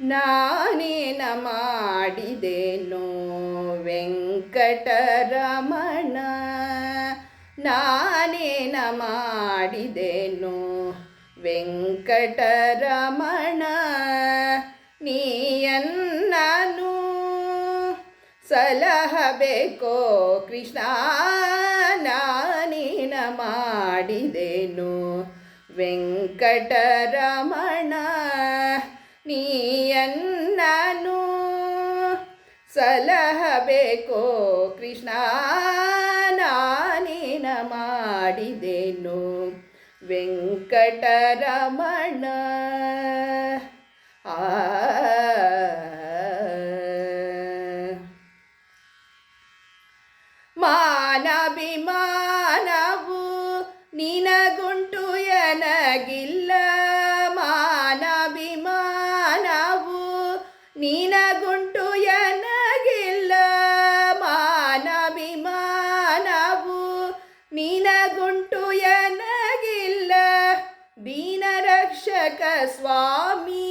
ನಾನೇನ ಮಾಡಿದೆನು ವೆಂಕಟರಮಣ? ನಾನೇನ ಮಾಡಿದೆನು ವೆಂಕಟರಮಣ? ನೀಯನ್ನನು ಸಲಹಬೇಕೋ ಕೃಷ್ಣ? ನಾನೇನ ಮಾಡಿದೆನು ವೆಂಕಟರಮಣ? ನೀಯನ್ನನು ಸಲಹಬೇಕೋ ಕೃಷ್ಣ ನಾನೇನ ಮಾಡಿದೆನು? ವೆಂಕಟರಮಣ. ಆ. ಮಾನಭಿಮಾನವು ನಿನಗುಂಟು ಎನಗಿಲ್ಲ. ದೀನರಕ್ಷಕ ಸ್ವಾಮಿ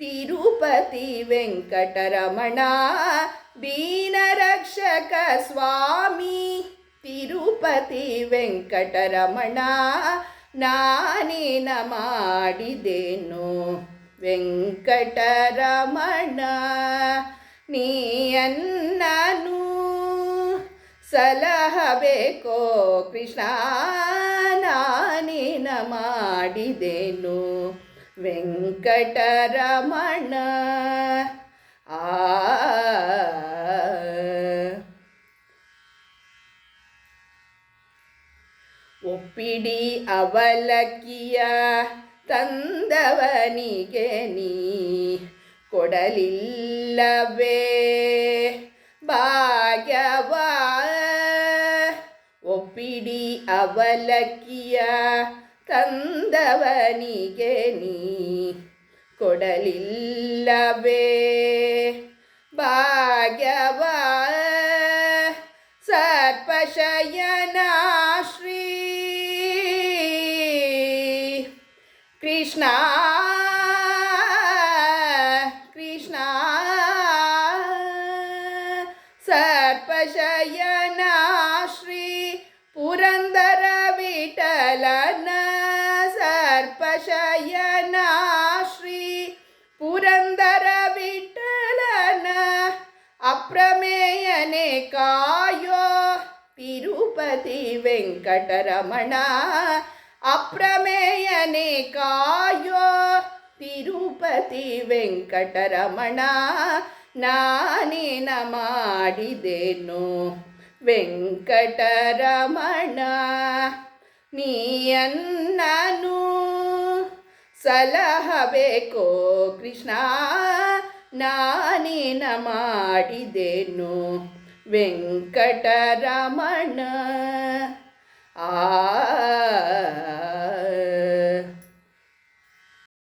ತಿರುಪತಿ ವೆಂಕಟರಮಣ ದೀನರಕ್ಷಕ ಸ್ವಾಮಿ ತಿರುಪತಿ ವೆಂಕಟರಮಣ ನಾನೇನ ಮಾಡಿದೇನು ವೆಂಕಟರಮಣ ನೀಯನ್ನನು ಸಲಹಬೇಕೋ? ಕೃಷ್ಣ ನಾನೇನ ಮಾಡಿದೆನು. ವೆಂಕಟರಮಣ. ಆ. ಒಪ್ಪಿಡಿ ಅವಲಕ್ಕಿಯ ತಂದವನಿಗೆ ನೀ ಕೊಡಲಿಲ್ಲವೇ? ಭಾಗ್ಯವ ಒಪ್ಪಿಡಿ ಅವಲಕ್ಕಿಯ ತಂದವನಿಗೆ ನೀ ಕೊಡಲಿಲ್ಲವೇ ಭಾಗ್ಯವ ಸರ್ಪಶಯನ ಶ್ರೀ ಕೃಷ್ಣ ಕೃಷ್ಣ ಸರ್ಪಶಯನ ತಿರುಪತಿ ವೆಂಕಟರಮಣ ಅಪ್ರಮೇಯನೇ ಕಾಯೋ ತಿರುಪತಿ ವೆಂಕಟರಮಣ ನಾನೇನ ಮಾಡಿದೆನು ವೆಂಕಟರಮಣ. ನೀಯನ್ನನು ಸಲಹಬೇಕೋ ಕೃಷ್ಣ ನಾನೇನ ಮಾಡಿದೆನು ವೆಂಕಟರಮಣ ಆ